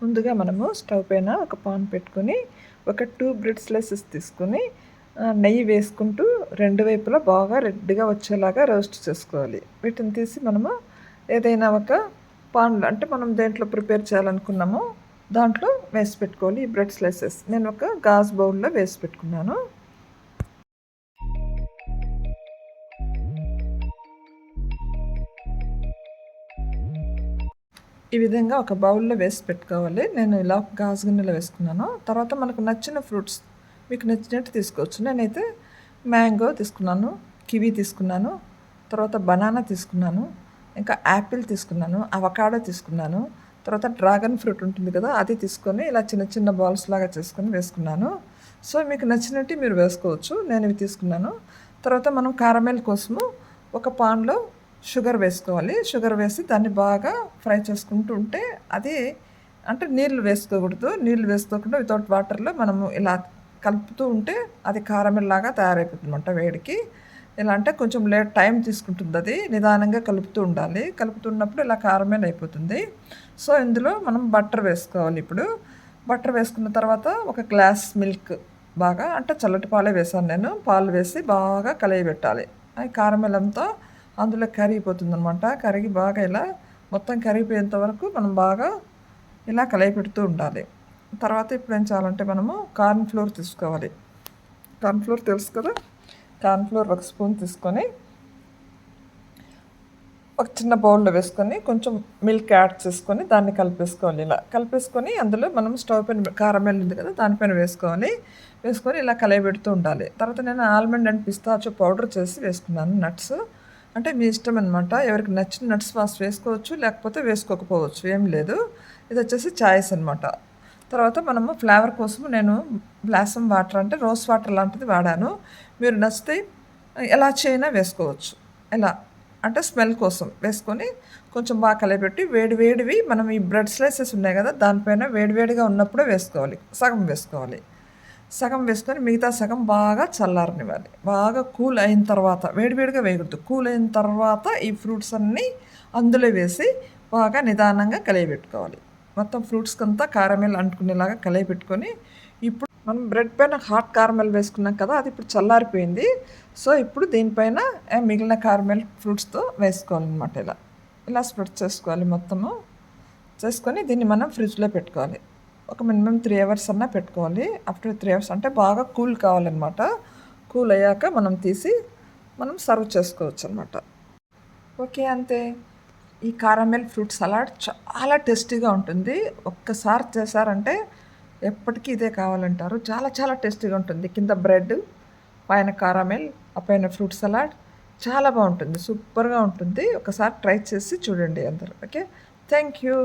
ముందుగా మనము స్టవ్ పైన ఒక పాన్ పెట్టుకొని ఒక టూ బ్రెడ్ స్లైసెస్ తీసుకొని నెయ్యి వేసుకుంటూ రెండు వైపులా బాగా రెడ్గా వచ్చేలాగా రోస్ట్ చేసుకోవాలి. వీటిని తీసి మనము ఏదైనా ఒక పాన్లో అంటే మనం దేంట్లో ప్రిపేర్ చేయాలనుకున్నామో దాంట్లో వేసి పెట్టుకోవాలి ఈ బ్రెడ్ స్లైసెస్. నేను ఒక గాజ్ బౌల్లో వేసి పెట్టుకున్నాను. ఈ విధంగా ఒక బౌల్లో వేసి పెట్టుకోవాలి. నేను ఇలా గాజు గిన్నెలో వేసుకున్నాను. తర్వాత మనకు నచ్చిన ఫ్రూట్స్ మీకు నచ్చినట్టు తీసుకోవచ్చు. నేనైతే మ్యాంగో తీసుకున్నాను కివీ తీసుకున్నాను తర్వాత బనానా తీసుకున్నాను ఇంకా యాపిల్ తీసుకున్నాను అవకాడో తీసుకున్నాను తర్వాత డ్రాగన్ ఫ్రూట్ ఉంటుంది కదా అది తీసుకొని ఇలా చిన్న చిన్న బాల్స్ లాగా చేసుకొని వేసుకున్నాను. సో మీకు నచ్చినట్టు మీరు వేసుకోవచ్చు. నేను ఇవి తీసుకున్నాను. తర్వాత మనం కారమేల్ కోసము ఒక పాన్లో షుగర్ వేసుకోవాలి. షుగర్ వేసి దాన్ని బాగా ఫ్రై చేసుకుంటూ ఉంటే అది అంటే నీళ్ళు వేసుకోకూడదు. నీళ్ళు వేసుకోకుండా వితౌట్ వాటర్లో మనము ఇలా కలుపుతూ ఉంటే అది కారమెల్ లాగా తయారైపోతుంది అనమాట వేడికి. ఎలా అంటే కొంచెం లేట్ టైం తీసుకుంటుంది అది. నిదానంగా కలుపుతూ ఉండాలి. కలుపుతున్నప్పుడు ఇలా కారమేలు అయిపోతుంది. సో ఇందులో మనం బటర్ వేసుకోవాలి ఇప్పుడు. బటర్ వేసుకున్న తర్వాత ఒక గ్లాస్ మిల్క్ బాగా అంటే చల్లటి పాలే వేసాను నేను. పాలు వేసి బాగా కలయబెట్టాలి. అది కారమేల్ అందులో కరిగిపోతుంది అనమాట కరిగి బాగా ఇలా మొత్తం కరిగిపోయేంత వరకు మనం బాగా ఇలా కలయపెడుతూ ఉండాలి. తర్వాత ఇప్పుడు ఏం చేయాలంటే మనము కార్న్ ఫ్లోర్ తీసుకోవాలి. కార్న్ ఫ్లోర్ తెలుసు కదా? కార్న్ ఫ్లోర్ ఒక స్పూన్ తీసుకొని ఒక చిన్న బౌల్లో వేసుకొని కొంచెం మిల్క్ యాడ్ చేసుకొని దాన్ని కలిపేసుకోవాలి ఇలా. కలిపేసుకొని అందులో మనం స్టవ్ పైన కారమెల్ ఉంది కదా దానిపైన వేసుకోవాలి. వేసుకొని ఇలా కలయబెడుతూ ఉండాలి. తర్వాత నేను ఆల్మండ్ అండ్ పిస్తాచో పౌడర్ చేసి వేసుకున్నాను నట్స్. అంటే మీ ఇష్టం అనమాట ఎవరికి నచ్చిన నట్స్ ఫాస్ట్ వేసుకోవచ్చు లేకపోతే వేసుకోకపోవచ్చు ఏం లేదు. ఇది వచ్చేసి చాయిస్ అనమాట తర్వాత మనము ఫ్లేవర్ కోసం నేను బ్లాసమ్ వాటర్ అంటే రోస్ వాటర్ లాంటిది వాడాను. మీరు నచ్చితే ఎలా చేయనా వేసుకోవచ్చు. ఎలా? అంటే స్మెల్ కోసం వేసుకొని కొంచెం బాగా కలిపెట్టి వేడి వేడివి మనం ఈ బ్రెడ్ స్లైసెస్ ఉన్నాయి కదా దానిపైన వేడివేడిగా ఉన్నప్పుడే వేసుకోవాలి సగం వేసుకోవాలి. సగం వేసుకొని మిగతా సగం బాగా చల్లారనివ్వాలి. బాగా కూల్ అయిన తర్వాత వేడివేడిగా వేయకూడదు. కూల్ అయిన తర్వాత ఈ ఫ్రూట్స్ అన్నీ అందులో వేసి బాగా నిదానంగా కలియబెట్టుకోవాలి. మొత్తం ఫ్రూట్స్కి అంతా కారమెల్ అంటుకునేలాగా కలియబెట్టుకొని ఇప్పుడు మనం బ్రెడ్ పైన హాట్ కారమెల్ వేసుకున్నాం కదా అది ఇప్పుడు చల్లారిపోయింది. సో ఇప్పుడు దీనిపైన మిగిలిన కారమెల్ ఫ్రూట్స్తో వేసుకోవాలన్నమాట ఇలా. ఇలా స్ప్రెడ్ చేసుకోవాలి మొత్తము. చేసుకొని దీన్ని మనం ఫ్రిడ్జ్లో పెట్టుకోవాలి. ఒక మినిమం త్రీ అవర్స్ అన్నా పెట్టుకోవాలి. ఆఫ్టర్ త్రీ అవర్స్ అంటే బాగా కూల్ కావాలన్నమాట. కూల్ అయ్యాక మనం తీసి మనం సర్వ్ చేసుకోవచ్చు అనమాట ఓకే అంతే. ఈ కారమెల్ ఫ్రూట్ సలాడ్ చాలా టేస్టీగా ఉంటుంది. ఒక్కసారి చేశారంటే ఎప్పటికీ ఇదే కావాలంటారు. చాలా చాలా టేస్టీగా ఉంటుంది. కింద బ్రెడ్ పైన కారమెల్ ఆ పైన ఫ్రూట్ సలాడ్ చాలా బాగుంటుంది. సూపర్గా ఉంటుంది. ఒకసారి ట్రై చేసి చూడండి అందరూ. Okay thank you.